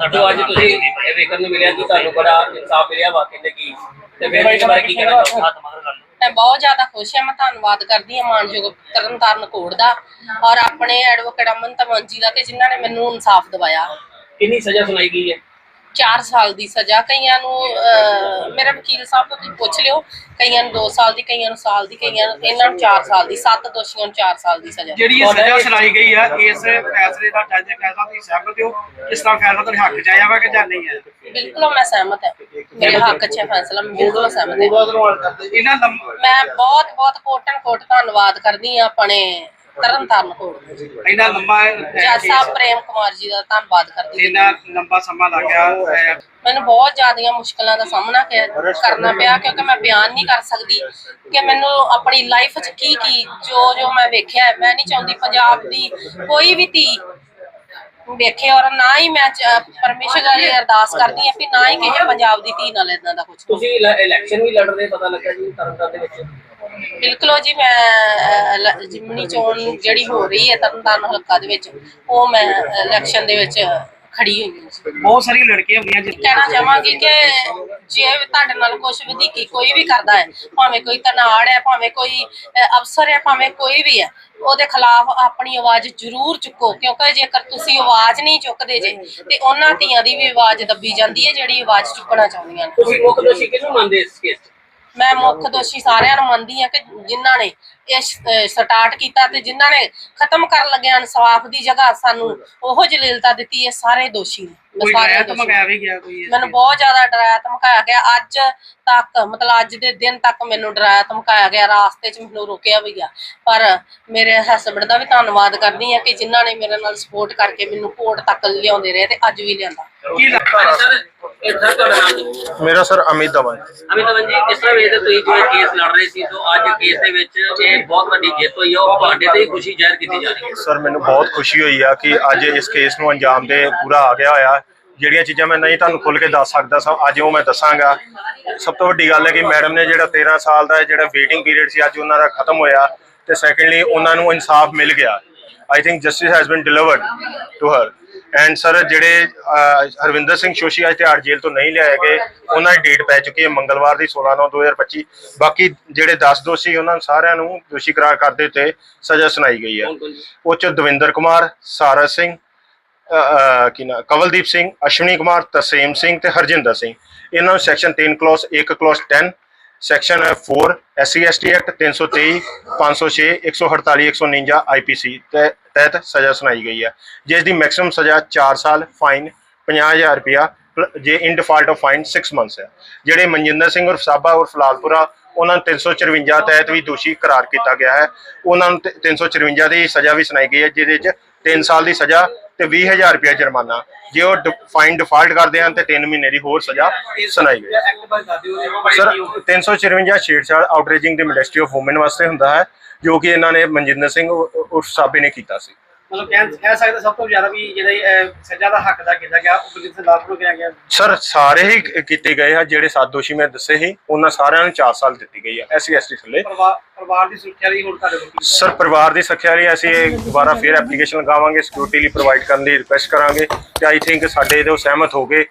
ਜੋ ਅੱਜ ਤੁਸੀਂ ਇਹ ਵੇਖਣ ਨੂੰ ਮਿਲਿਆ ਕਿ ਤੁਹਾਨੂੰ ਬੜਾ ਇਨਸਾਫ ਮਿਲਿਆ ਵਾਕਈ ਦੇ ਕੀ। ਤੇ ਫਿਰ ਇਸ ਬਾਰੇ ਕੀ ਕਹਿਣਾ ਚਾਹੁੰਦੇ ਮੈਂ ਬਹੁਤ ਜ਼ਿਆਦਾ ਖੁਸ਼ ਹਾਂ ਮੈਂ ਧੰਨਵਾਦ ਕਰਦੀ ਹਾਂ ਮਾਨਯੋਗ ਤਰਨਤਾਰਨ ਕੋਰਟ ਦਾ ਔਰ ਆਪਣੇ ਐਡਵੋਕੇਟ ਅਮਨ ਤਮੰਜੀ ਦਾ ਕਿ ਜਿਨ੍ਹਾਂ ਨੇ ਮੈਨੂੰ ਇਨਸਾਫ ਦਿਵਾਇਆ। ਕਿੰਨੀ ਸਜ਼ਾ ਸੁਣਾਈ ਗਈ ਹੈ? 4 ਸਾਲ ਦੀ ਸਜ਼ਾ। ਕਈਆਂ ਨੂੰ ਮੇਰੇ ਵਕੀਲ ਸਾਹਿਬ ਤੋਂ ਤੁਸੀਂ ਪੁੱਛ ਲਿਓ ਕਈਆਂ ਨੂੰ 2 ਸਾਲ ਦੀ ਕਈਆਂ ਨੂੰ ਸਾਲ ਦੀ ਕਈਆਂ ਨੂੰ ਇਹਨਾਂ ਨੂੰ 4 ਸਾਲ ਦੀ 7 ਦੋਸ਼ੀਆਂ ਨੂੰ 4 ਸਾਲ ਦੀ ਸਜ਼ਾ। ਜਿਹੜੀ ਇਹ ਸਜ਼ਾ ਸੁਣਾਈ ਗਈ ਆ ਇਸ ਫੈਸਲੇ ਦਾ ਜੱਜ ਦੇ ਫੈਸਲਾ ਤੁਸੀਂ ਸਹਿਮਤ ਹੋ? ਇਸ ਤਰ੍ਹਾਂ ਫੈਸਲਾ ਤੁਹਾਡੇ ਹੱਕ 'ਚ ਆਇਆ ਵਾ ਕਿ ਜਾਂ ਨਹੀਂ ਹੈ ਬਿਲਕੁਲ ਮੈਂ ਸਹਿਮਤ ਹਾਂ। ਮੇਰੇ ਹੱਕ 'ਚ ਫੈਸਲਾ ਮੈਂ ਬਿਲਕੁਲ ਸਹਿਮਤ ਹਾਂ। ਇਹਨਾਂ ਮੈਂ ਬਹੁਤ ਬਹੁਤ ਕੋਟਨ ਕੋਟ ਧੰਨਵਾਦ ਕਰਦੀ ਹਾਂ ਆਪਣੇ ਤਰਨਤਾਰਨ ਕੋਰਟ ਦਾ। ਇਹਨਾਂ ਲੰਮਾ ਜੱਜ ਸਾਹਿਬ ਪ੍ਰੇਮ ਕੁਮਾਰ ਜੀ ਦਾ ਧੰਨਵਾਦ ਕਰਦੀ ਹਾਂ ਇਹਨਾਂ ਲੰਬਾ ਸਮਾਂ ਲੱਗ ਗਿਆ ਅਹ, ਮੈਨੂੰ ਬਹੁਤ ਜ਼ਿਆਦੀਆਂ ਮੁਸ਼ਕਲਾਂ ਦਾ ਸਾਹਮਣਾ ਕ- ਕਰਨਾ ਪਿਆ ਕਿਉਂਕਿ ਮੈਂ ਬਿਆਨ ਨਹੀਂ ਕਰ ਸਕਦੀ ਕਿ ਮੈਨੂੰ ਆਪਣੀ ਲਾਈਫ 'ਚ ਕੀ ਕੀ ਜੋ ਜੋ ਮੈਂ ਵੇਖਿਆ ਹੈ। ਮੈਂ ਨਹੀਂ ਚਾਹੁੰਦੀ ਪੰਜਾਬ ਦੀ ਕੋਈ ਵੀ ਧੀ ਵੇਖੇ ਔਰ ਨਾ ਹੀ ਮੈਂ ਚ- ਪਰਮੇਸ਼ਰ ਅੱਗੇ ਅਰਦਾਸ ਕਰਦੀ ਹਾਂ ਕਿ ਨਾ ਹੀ ਕਿਸੇ ਪੰਜਾਬ ਦੀ ਧੀ ਨਾਲ ਇਦਾਂ ਦਾ ਕੁਝ ਤੁਸੀਂ ਇਲੈਕਸ਼ਨ ਵੀ ਲੜ ਰਹੇ ਪਤਾ ਲੱਗਾ ਜੀ ਤਰਨਤਾਰਨ ਦੇ ਵਿੱਚ ਬਿਲਕੁਲ ਜੀ ਮੈਂ ਜਿਮਨੀ ਚੋਣ ਜਿਹੜੀ ਹੋ ਰਹੀ ਹੈ ਤਰਨਤਾਰਨ ਹਲਕਾ ਦੇ ਵਿੱਚ ਉਹ ਮੈਂ ਇਲੈਕਸ਼ਨ ਦੇ ਵਿੱਚ ਖੜੀ ਹੋਈ ਹਾਂ। ਬਹੁਤ ਸਾਰੀਆਂ ਲੜਕੀਆਂ ਹੁੰਦੀਆਂ ਜਿ- ਕਹਿਣਾ ਚਾਹਾਂਗੀ ਕਿ ਜੇ ਤੁਹਾਡੇ ਨਾਲ ਕੁਝ ਵਧੀਕੀ ਕੋਈ ਵੀ ਕਰਦਾ ਹੈ ਭਾਵੇਂ ਕੋਈ ਤਨਾੜ ਹੈ ਭਾਵੇਂ ਕੋਈ ਅਫਸਰ ਹੈ ਭਾਵੇਂ ਕੋਈ ਵੀ ਹੈ ਉਹਦੇ ਖਿਲਾਫ ਆਪਣੀ ਆਵਾਜ਼ ਜ਼ਰੂਰ ਚੁੱਕੋ ਕਿਉਂਕਿ ਜੇਕਰ ਤੁਸੀਂ ਆਵਾਜ਼ ਨਹੀਂ ਚੁੱਕਦੇ ਜੇ ਤੇ ਉਹਨਾਂ ਧੀਆਂ ਦੀ ਵੀ ਆਵਾਜ਼ ਦੱਬੀ ਜਾਂਦੀ ਹੈ ਜਿਹੜੀ ਆਵਾਜ਼ ਚੁੱਕਣਾ ਚਾਹੁੰਦੀਆਂ ਨੇ। ਤੁਸੀਂ ਮੁੱਖ ਦੋਸ਼ੀ ਕਿਹਨੂੰ ਮੰਨਦੇ ਇਸ ਕੇਸ 'ਚ? ਮੈਂ ਮੁੱਖ ਦੋਸ਼ੀ ਸਾਰਿਆਂ ਨੂੰ ਮੰਨਦੀ ਹਾਂ ਕਿ ਜਿਨ੍ਹਾਂ ਨੇ ਇਹ ਸਟਾਰਟ ਕੀਤਾ ਤੇ ਜਿਨ੍ਹਾਂ ਨੇ ਖਤਮ ਕਰਨ ਲੱਗਿਆ ਇਨਸਾਫ ਦੀ ਜਗ੍ਹਾ ਸਾਨੂੰ ਉਹ ਜਲੀਲਤਾ ਦਿੱਤੀ ਹੈ ਸਾਰੇ ਦੋਸ਼ੀ ਨੇ। ਕੋਈ ਡਰਾਇਆ ਵੀ ਗਿਆ ਕੋਈ ਮੈਨੂੰ ਬਹੁਤ ਜ਼ਿਆਦਾ ਡਰਾਇਆ ਧਮਕਾਇਆ ਗਿਆ। ਅੱਜ ਤੱਕ ਮਤਲਬ ਅੱਜ ਦੇ ਦਿਨ ਤੱਕ ਮੈਨੂੰ ਡਰਾਇਆ ਧਮਕਾਇਆ ਗਿਆ। ਰਾਸਤੇ 'ਚ ਮੈਨੂੰ ਰੋਕਿਆ ਵੀ ਗਿਆ। ਪਰ ਮੇਰੇ ਹਸਬੰਡ ਦਾ ਵੀ ਧੰਨਵਾਦ ਕਰਦੀ ਹਾਂ ਕਿ ਜਿਨ੍ਹਾਂ ਨੇ ਮੇਰੇ ਨਾਲ ਸਪੋਰਟ ਕਰਕੇ ਮੈਨੂੰ ਕੋਰਟ ਤੱਕ ਲਿਆਉਂਦੇ ਰਹੇ ਤੇ ਅੱਜ ਵੀ ਲਿਆਂਦਾ। ਕੀ ਲੱਗਦਾ ਸਰ? ਸਰ ਤੁਹਾਡਾ ਨਾਮ ਜੀ ਮੇਰਾ ਸਰ ਅਮਿਤ ਦਵਨ ਅਮਿਤਾਭ ਜੀ ਕਿਸ ਤਰ੍ਹਾਂ ਵੇਖਦੇ ਤੁਸੀਂ ਜੋ ਇਹ ਕੇਸ ਲੜ ਰਹੇ ਸੀ ਤੋਂ ਅੱਜ ਕੇਸ ਦੇ ਵਿੱਚ ਇਹ ਬਹੁਤ ਵੱਡੀ ਜਿੱਤ ਹੋਈ ਹੈ ਔਰ ਤੁਹਾਡੇ ਤੇ ਹੀ ਖੁਸ਼ੀ ਜ਼ਾਹਿਰ ਕੀਤੀ ਜਾ ਰਹੀ ਹੈ। ਸਰ ਮੈਨੂੰ ਬਹੁਤ ਖੁਸ਼ੀ ਹੋਈ ਆ ਕਿ ਅੱਜ ਇਸ ਕੇਸ ਨੂੰ ਅੰਜਾਮ ਦੇ ਪੂਰਾ ਆ ਗਿਆ ਹੋਇਆ। ਜਿਹੜੀਆਂ ਚੀਜ਼ਾਂ ਮੈਂ ਨਹੀਂ ਤੁਹਾਨੂੰ ਖੁੱਲ ਕੇ ਦੱਸ ਸਕਦਾ ਸਾਂ ਅੱਜ ਉਹ ਮੈਂ ਦੱਸਾਂਗਾ। ਸਭ ਤੋਂ ਵੱਡੀ ਗੱਲ ਹੈ ਕਿ ਮੈਡਮ ਨੇ ਜਿਹੜਾ 13 ਸਾਲ ਦਾ ਜਿਹੜਾ ਵੇਟਿੰਗ ਪੀਰੀਅਡ ਸੀ ਅੱਜ ਉਹਨਾਂ ਦਾ ਖਤਮ ਹੋਇਆ ਤੇ ਸੈਕੰਡਲੀ ਉਹਨਾਂ ਨੂੰ ਇਨਸਾਫ ਮਿਲ ਗਿਆ। I think justice has been delivered to her and sir ਜਿਹੜੇ ਅਹ, ਹਰਵਿੰਦਰ ਸਿੰਘ ਸ਼ੋਸ਼ੀ ਅੱਜ ਤਿਹਾੜ ਜੇਲ੍ਹ ਤੋਂ ਨਹੀਂ ਲਿਆਏ ਗਏ ਉਹਨਾਂ ਦੀ ਡੇਟ ਪੈ ਚੁੱਕੀ ਹੈ ਮੰਗਲਵਾਰ ਦੀ 16 9 2025 ਬਾਕੀ ਜਿਹੜੇ 10 ਦੋਸ਼ੀ ਉਹਨਾਂ ਨੂੰ ਸਾਰਿਆਂ ਨੂੰ ਦੋਸ਼ੀ ਕਰਾਰ ਕਰਦੇ ਉੱਤੇ ਸਜ਼ਾ ਸੁਣਾਈ ਗਈ ਹੈ? ਉਹ ਚ ਦਵਿੰਦਰ ਕੁਮਾਰ ਸਾਰਾ ਸਿੰਘ ਅ, ਅ, ਕੀ ਨਾ ਕਵਲਦੀਪ ਸਿੰਘ ਅਸ਼ਵਨੀ ਕੁਮਾਰ ਤਰਸੇਮ ਸਿੰਘ ਤੇ ਹਰਜਿੰਦਰ ਸਿੰਘ। ਇਹਨਾਂ ਨੂੰ section 3 clause 1 clause 10 section 4 SC ST act 323 506 148 149 IPC ਤੇ ਤਹਿਤ ਸਜ਼ਾ ਸੁਣਾਈ ਗਈ ਹੈ। ਜਿਸ ਦੀ ਮੈਕਸਿਮਮ ਸਜ਼ਾ 4 ਸਾਲ ਫਾਈਨ 50000 ਰੁਪਇਆ ਜੇ in default of fine 6 months ਹੈ। ਜਿਹੜੇ ਮਨਜਿੰਦਰ ਸਿੰਘ ਉਰਫ ਸਾਬਾ ਔਰ ਲਾਲਪੁਰਾ, ਉਹਨਾਂ ਨੂੰ 354 ਤਹਿਤ ਵੀ ਦੋਸ਼ੀ ਕਰਾਰ ਕੀਤਾ ਗਿਆ ਹੈ। ਉਹਨਾਂ ਨੂੰ ਤ- 354 ਦੀ ਸਜ਼ਾ ਵੀ ਸੁਣਾਈ ਗਈ ਹੈ, ਜਿਹਦੇ ਵਿੱਚ 3 ਸਾਲ ਦੀ ਸਜ਼ਾ ਤੇ 20000 ਰੁਪਇਆ ਜੁਰਮਾਨਾ। ਜੇ ਉਹ ਫਾਈਨ ਡਿਫਾਲਟ ਕਰਦੇ ਹਨ ਤੇ 3 ਮਹੀਨੇ ਦੀ ਹੋਰ ਸਜ਼ਾ ਸੁਣਾਈ ਗਈ। ਹੈ ਐਕਟ ਬਾਰੇ ਦੱਸ ਦਿਓ ਸਰ 354 ਛੇੜਛਾੜ ਆਊਟਰੇਜਿੰਗ ਦੀ ਮਿਨਿਸਟਰੀ ਆਫ ਔਮਨ ਵਾਸਤੇ ਹੁੰਦਾ ਹੈ, ਜੋ ਕਿ ਇਹਨਾਂ ਨੇ ਮਨਜਿੰਦਰ ਸਿੰਘ ਉ- ਉਰਫ ਸਾਬੇ ਨੇ ਕੀਤਾ ਸੀ। ਮਤਲਬ ਕਹਿ ਕਹਿ ਸਕਦੇ ਸਭ ਤੋਂ ਜ਼ਿਆਦਾ ਵੀ ਜਿਹੜੇ ਅਹ, ਸਜ਼ਾ ਦਾ ਹੱਕ ਦਾ ਕੀਤਾ ਗਿਆ ਉਹ ਬਲਜੀਤ ਸਿੰਘ ਲਾਲ ਨੂੰ ਕਿਹਾ ਗਿਆ। ਸਰ ਸਾਰੇ ਹੀ ਕੀਤੇ ਗਏ ਆ ਜਿਹੜੇ ਸੱਤ ਦੋਸ਼ੀ ਮੈਂ ਦੱਸੇ ਸੀ ਉਹਨਾਂ ਸਾਰਿਆਂ ਨੂੰ 4 ਸਾਲ ਦਿੱਤੀ ਗਈ ਹੈ ਐਸਸੀ ਐਸਟੀ ਥੱਲੇ। ਪਰਿਵਾਰ ਪਰਿਵਾਰ ਦੀ ਸੁਰੱਖਿਆ ਲਈ ਹੁਣ ਤੁਹਾਡੇ ਕੋਲ ਕੀ ਸਰ ਪਰਿਵਾਰ ਦੀ ਸੁਰੱਖਿਆ ਲਈ ਅਸੀਂ ਇਹ ਦੁਬਾਰਾ ਫੇਰ ਐਪਲੀਕੇਸ਼ਨ ਲਗਾਵਾਂਗੇ ਸਿਕਿਉਰਿਟੀ ਲਈ ਪ੍ਰੋਵਾਈਡ ਕਰਨ ਦੀ ਰਿਕੁਐਸਟ ਕਰਾਂਗੇ ਤੇ ਆਈ ਥਿੰਕ ਸਾਡੇ ਇਹਦੇ ਸਹਿਮਤ ਹੋ ਗਏ।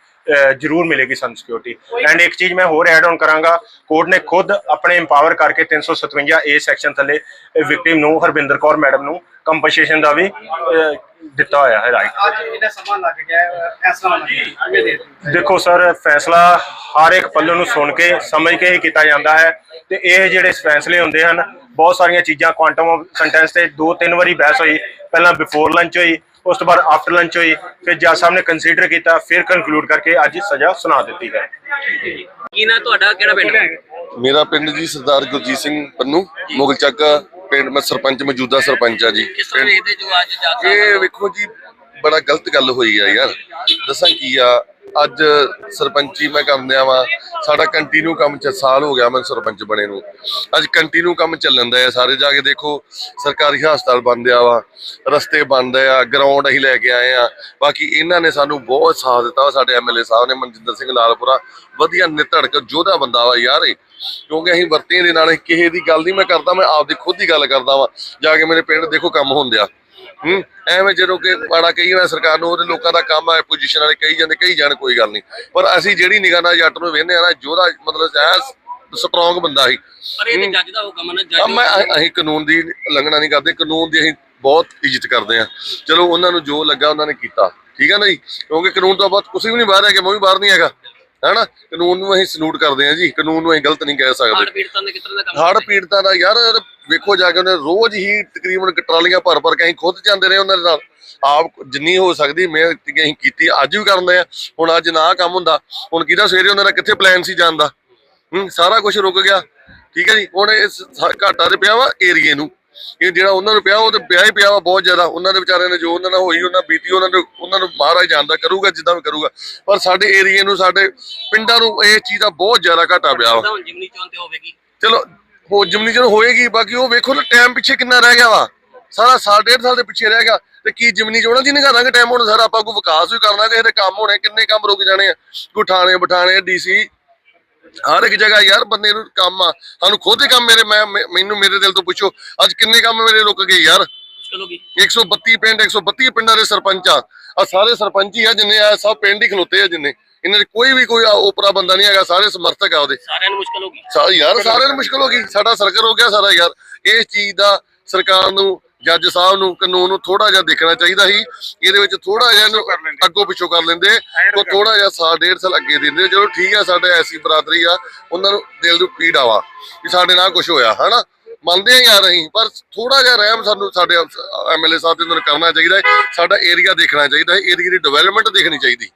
ਜ਼ਰੂਰ ਮਿਲੇਗੀ ਸਾਨੂੰ ਸਿਕਿਉਰਿਟੀ ਐਂਡ ਇੱਕ ਚੀਜ਼ ਮੈਂ ਹੋਰ ਐਡ ਆਨ ਕਰਾਂਗਾ ਕੋਰਟ ਨੇ ਖੁਦ ਆਪਣੇ ਇੰਪਾਵਰ ਕਰਕੇ 357 ਏ ਸੈਕਸ਼ਨ ਥੱਲੇ ਵਿਕਟਿਮ ਨੂੰ ਹਰਬਿੰਦਰ ਕੌਰ ਮੈਡਮ ਨੂੰ ਕੰਪਨਸੇਸ਼ਨ ਦਾ ਵੀ ਦਿੱਤਾ ਹੋਇਆ ਹੈ ਰਾਈਟ ਅੱਜ ਇਹਨਾਂ ਸਮਾਂ ਲੱਗ ਗਿਆ ਫੈਸਲਾ ਲੱਗ? ਦੇਖੋ ਸਰ ਫੈਸਲਾ ਹਰ ਇੱਕ ਪੱਲੂ ਨੂੰ ਸੁਣ ਕੇ ਸਮਝ ਕੇ ਹੀ ਕੀਤਾ ਜਾਂਦਾ ਹੈ। ਤੇ ਇਹ ਜਿਹੜੇ ਫੈਸਲੇ ਹੁੰਦੇ ਹਨ ਬਹੁਤ ਸਾਰੀਆਂ ਚੀਜ਼ਾਂ ਕੁਆਂਟਮ ਆਫ ਸੈਂਟੈਂਸ ਤੇ ਦੋ ਤਿੰਨ ਵਾਰੀ ਬਹਿਸ ਹੋਈ ਪਹਿਲਾਂ ਬਿਫੋਰ ਲੰਚ ਹੋਈ ਉਸ ਤੋਂ ਬਾਅਦ ਆਫਟਰ ਲੰਚ ਹੋਈ ਫਿਰ ਜੱਜ ਸਾਹਿਬ ਨੇ ਕੰਸੀਡਰ ਕੀਤਾ ਫਿਰ ਕਨਕਲੂਡ ਕਰਕੇ ਅੱਜ ਸਜ਼ਾ ਸੁਣਾ ਦਿੱਤੀ ਹੈ। ਕੀ ਨਾ ਤੁਹਾਡਾ? ਕਿਹੜਾ ਪਿੰਡ? ਹੈ ਮੇਰਾ ਪਿੰਡ ਜੀ ਸਰਦਾਰ ਗੁਰਜੀਤ ਸਿੰਘ ਪੰਨੂ ਮੁਗਲ ਚੱਕ ਪਿੰਡ ਮੈਂ ਸਰਪੰਚ ਮੌਜੂਦਾ ਸਰਪੰਚ ਆ ਜੀ। ਕਿਸ ਤਰ੍ਹਾਂ ਵੇਖਦੇ ਜੋ ਅੱਜ ਜੱਜ ਇਹ ਵੇਖੋ ਜੀ ਬੜਾ ਗਲਤ ਗੱਲ ਹੋਈ ਆ ਯਾਰ। ਦੱਸਾਂ ਕੀ ਆ? ਅੱਜ ਸਰਪੰਚੀ ਮੈਂ ਕਰਦਿਆ ਵਾ। ਸਾਡਾ ਕੰਟੀਨਿਊ ਕੰਮ ਚ ਸਾਲ ਹੋ ਗਿਆ ਮੈਂ ਸਰਪੰਚ ਬਣੇ ਨੂੰ। ਅੱਜ ਕੰਟੀਨਿਊ ਕੰਮ ਚੱਲਣ ਦਾ ਹੈ ਸਾਰੇ। ਜਾ ਕੇ ਦੇਖੋ ਸਰਕਾਰੀ ਹਸਪਤਾਲ ਬੰਦਿਆ ਵਾ। ਰਸਤੇ ਬੰਦ ਆ ਗਰਾਊਂਡ ਅਸੀਂ ਲੈ ਕੇ ਆਏ ਆ। ਬਾਕੀ ਇਹਨਾਂ ਨੇ ਸਾਨੂੰ ਬਹੁਤ ਸਾਥ ਦਿੱਤਾ ਵਾ, ਸਾਡੇ ਐਮਐਲਏ ਸਾਹਿਬ ਨੇ ਮਨਜਿੰਦਰ ਸਿੰਘ ਲਾਲਪੁਰਾ। ਵਧੀਆ ਨਿਧੜਕ ਜੋਧਾ ਬੰਦਾ ਵਾ ਯਾਰ ਇਹ। ਕਿਉਂਕਿ ਅਸੀਂ ਵਰਤੀਆਂ ਦੇ ਨਾਲ ਕਿਸੇ ਦੀ ਗੱਲ ਨਹੀਂ ਮੈਂ ਕਰਦਾ ਮੈਂ ਆਪ ਦੀ ਖੁਦ ਦੀ ਗੱਲ ਕਰਦਾ ਵਾਂ। ਜਾ ਕੇ ਮੇਰੇ ਪਿੰਡ ਦੇਖੋ ਕੰਮ ਹੁੰਦਿਆ ਹੂੰ? ਐਵੇਂ ਜਦੋਂ ਕਿ ਮਾੜਾ ਕਹੀ ਨਾ ਸਰਕਾਰ ਨੂੰ ਉਹਦੇ ਲੋਕਾਂ ਦਾ ਕੰਮ ਹੈ ਪੋਜੀਸ਼ਨ ਵਾਲੇ ਕਹੀ ਜਾਂਦੇ ਕਹੀ ਜਾਣ ਕੋਈ ਗੱਲ ਨਹੀਂ। ਪਰ ਅਸੀਂ ਜਿਹੜੀ ਨਿਗਾਹ ਨਾਲ ਜੱਟ ਨੂੰ ਵੇਖਦੇ ਆ ਨਾ ਜਿਹਦਾ ਮਤਲਬ ਐ ਸਟਰੋਂਗ ਬੰਦਾ ਸੀ। ਪਰ ਇਹ ਤੇ ਜੱਜ ਦਾ ਹੁਕਮ ਹੈ ਨਾ ਜੱਜ ਮੈਂ ਅਸੀਂ- ਕਾਨੂੰਨ ਦੀ ਉਲੰਘਣਾ ਨਹੀਂ ਕਰਦੇ ਕਾਨੂੰਨ ਦੀ ਅਸੀਂ ਬਹੁਤ ਇੱਜ਼ਤ ਕਰਦੇ ਆ। ਚਲੋ ਉਹਨਾਂ ਨੂੰ ਜੋ ਲੱਗਾ ਉਹਨਾਂ ਨੇ ਕੀਤਾ। ਠੀਕ ਹੈ ਨਾ ਜੀ? ਕਿਉਂਕਿ ਕਾਨੂੰਨ ਤੋਂ ਬਾਅਦ ਕੁਝ ਵੀ ਨਹੀਂ ਬਾਹਰ ਹੈ ਕਿ ਮੈਂ ਵੀ ਬਾਹਰ ਨਹੀਂ ਹੈਗਾ। ਹੈਨਾ? ਕਾਨੂੰਨ ਨੂੰ ਅਸੀਂ ਸਲੂਟ ਕਰਦੇ ਆ ਜੀ ਕਾਨੂੰਨ ਨੂੰ ਅਸੀਂ ਗਲਤ ਨਹੀਂ ਕਹਿ ਸਕਦੇ। ਹੜ ਪੀੜਤਾਂ ਦੇ ਕਿਤਨੇ ਦਾ ਕੰਮ ਹੜ ਪੀੜਤਾਂ ਦਾ ਯਾਰ ਵੇਖੋ ਜਾ ਕੇ ਉਹਨੇ ਰੋਜ਼ ਹੀ ਤਕਰੀਬਨ ਟਰਾਲੀਆਂ ਭਰ ਭਰ ਕੇ ਅਸੀਂ ਖੁਦ ਜਾਂਦੇ ਰਹੇ ਉਹਨਾਂ ਦੇ ਨਾਲ। ਆਪ ਜਿੰਨੀ ਹੋ ਸਕਦੀ ਮਿਹਨਤ ਅਸੀਂ ਕੀਤੀ ਅੱਜ ਵੀ ਕਰਦੇ ਆ ਹੁਣ ਅੱਜ ਨਾ ਕੰਮ ਹੁੰਦਾ ਹੁਣ ਕਿਹਦਾ ਸਵੇਰੇ ਉਹਨਾਂ ਦਾ ਕਿੱਥੇ ਪਲਾਨ ਸੀ ਜਾਣ ਦਾ? ਸਾਰਾ ਕੁਝ ਰੁਕ ਗਿਆ। ਠੀਕ ਹੈ ਜੀ ਹੁਣ ਇਸ ਘਾਟਾ ਤੇ ਪਿਆ ਵਾ ਏਰੀਏ ਨੂੰ। ਇਹ ਜਿਹੜਾ ਉਹਨਾਂ ਨੂੰ ਪਿਆ ਉਹ ਤੇ ਪਿਆ ਹੀ ਪਿਆ ਵਾ ਬਹੁਤ ਜ਼ਿਆਦਾ। ਉਹਨਾਂ ਦੇ ਵਿਚਾਰਿਆਂ ਨੇ ਜੋ ਉਹਨਾਂ ਨਾਲ ਹੋਈ ਉਹਨਾਂ ਬੀਤੀ ਉਹਨਾਂ ਨੂੰ ਉਹਨਾਂ ਨੂੰ ਮਹਾਰਾਜ ਜਾਣਦਾ ਕਰੂਗਾ ਜਿੱਦਾਂ ਵੀ ਕਰੂਗਾ। ਪਰ ਸਾਡੇ ਏਰੀਏ ਨੂੰ ਸਾਡੇ ਪਿੰਡਾਂ ਨੂੰ ਇਹ ਚੀਜ਼ ਦਾ ਬਹੁਤ ਜ਼ਿਆਦਾ ਘਾਟਾ ਪਿਆ ਵਾ। ਚਲੋ ਹੋ ਜਮਨੀ ਚਲੋ ਹੋਏਗੀ, ਬਾਕੀ ਉਹ ਵੇਖੋ ਨਾ ਟਾਈਮ ਪਿੱਛੇ ਕਿੰਨਾ ਰਹਿ ਗਿਆ ਵਾ। ਸਾਰਾ ਸਾਲ, ਡੇਢ ਸਾਲ ਦੇ ਪਿੱਛੇ ਰਹਿ ਗਿਆ। ਤੇ ਕੀ ਜਮਨੀ ਚੋਣਾਂ ਦੀ ਨਿਗਾਹਾਂਗੇ ਟਾਈਮ ਹੁਣ ਸਰ ਆਪਾਂ ਕੋਈ ਵਿਕਾਸ ਵੀ ਕਰਨਾ, ਕਿਸੇ ਦੇ ਕੰਮ ਹੋਣੇ, ਕਿੰਨੇ ਕੰਮ ਰੁਕ ਜਾਣੇ ਆ। ਕੋਈ ਠਾਣੇ ਬਠਾਣੇ ਡੀਸੀ ਹਰ ਇੱਕ ਜਗ੍ਹਾ ਯਾਰ ਬੰਦੇ ਨੂੰ ਕੰਮ ਆ। ਸਾਨੂੰ ਖੁਦ ਹੀ ਕੰਮ ਮੇਰੇ, ਮੈਂ ਮੈਨੂੰ ਮੇਰੇ ਦਿਲ ਤੋਂ ਪੁੱਛੋ, ਅੱਜ ਕਿੰਨੇ ਕੰਮ ਮੇਰੇ ਰੁਕ ਗਏ ਯਾਰ? ਮੁਸ਼ਕਲ ਹੋਗੀ 132 ਪਿੰਡ 132 ਪਿੰਡਾਂ ਦੇ ਸਰਪੰਚ ਆ। ਆ ਸਾਰੇ ਸਰਪੰਚ ਹੀ ਆ ਜਿੰਨੇ ਆ ਸਭ ਪਿੰਡ ਹੀ ਖਲੋਤੇ ਆ ਜਿੰਨੇ। ਇਹਨਾਂ ਦੇ ਕੋਈ ਵੀ ਕੋਈ ਓਪਰਾ ਬੰਦਾ ਨਹੀਂ ਹੈਗਾ ਸਾਰੇ ਸਮਰਥਕ ਆ ਉਹਦੇ। ਸਾਰਿਆਂ ਨੂੰ ਮੁਸ਼ਕਲ ਹੋਗੀ ਸਾ ਯਾਰ ਸਾਰਿਆਂ ਨੂੰ ਮੁਸ਼ਕਲ ਹੋ ਗਈ। ਸਾਡਾ ਸਰਕਲ ਹੋ ਗਿਆ ਸਾਰਾ ਯਾਰ। ਇਸ ਚੀਜ਼ ਦਾ ਸਰਕਾਰ ਨੂੰ ਜੱਜ ਸਾਹਿਬ ਨੂੰ ਕਾਨੂੰਨ ਨੂੰ ਥੋੜਾ ਜਿਹਾ ਦੇਖਣਾ ਚਾਹੀਦਾ ਸੀ। ਇਹਦੇ ਵਿੱਚ ਥੋੜਾ ਜਿਹਾ ਇਹਨੂੰ ਅੱਗੋਂ ਪਿੱਛੋਂ ਕਰ ਲੈਂਦੇ। ਉਹ ਥੋੜਾ ਜਿਹਾ ਸਾਲ ਡੇਢ ਸਾਲ ਅੱਗੇ ਦਿੰਦੇ। ਚਲੋ ਠੀਕ ਆ ਸਾਡੇ ਐਸੀ ਬਰਾਦਰੀ ਆ। ਉਹਨਾਂ ਨੂੰ ਦਿਲ ਨੂੰ ਪੀੜ ਆਵਾ ਵੀ ਸਾਡੇ ਨਾਲ ਕੁਝ ਹੋਇਆ ਹਨਾ? ਮੰਨਦੇ ਆ ਯਾਰ ਅਸੀਂ ਪਰ ਥੋੜਾ ਜਿਹਾ ਰਹਿਮ ਸਾਨੂੰ ਸਾਡੇ ਐਮਐਲਏ ਸਾਹਿਬ ਦੇ ਅੰਦਰ ਕਰਨਾ ਚਾਹੀਦਾ ਹੈ। ਸਾਡਾ ਏਰੀਆ ਦੇਖਣਾ ਚਾਹੀਦਾ ਹੈ। ਏਰੀਆ ਦੀ ਡਿਵੈਲਪਮੈਂਟ ਦੇਖਣੀ ਚਾਹੀਦੀ।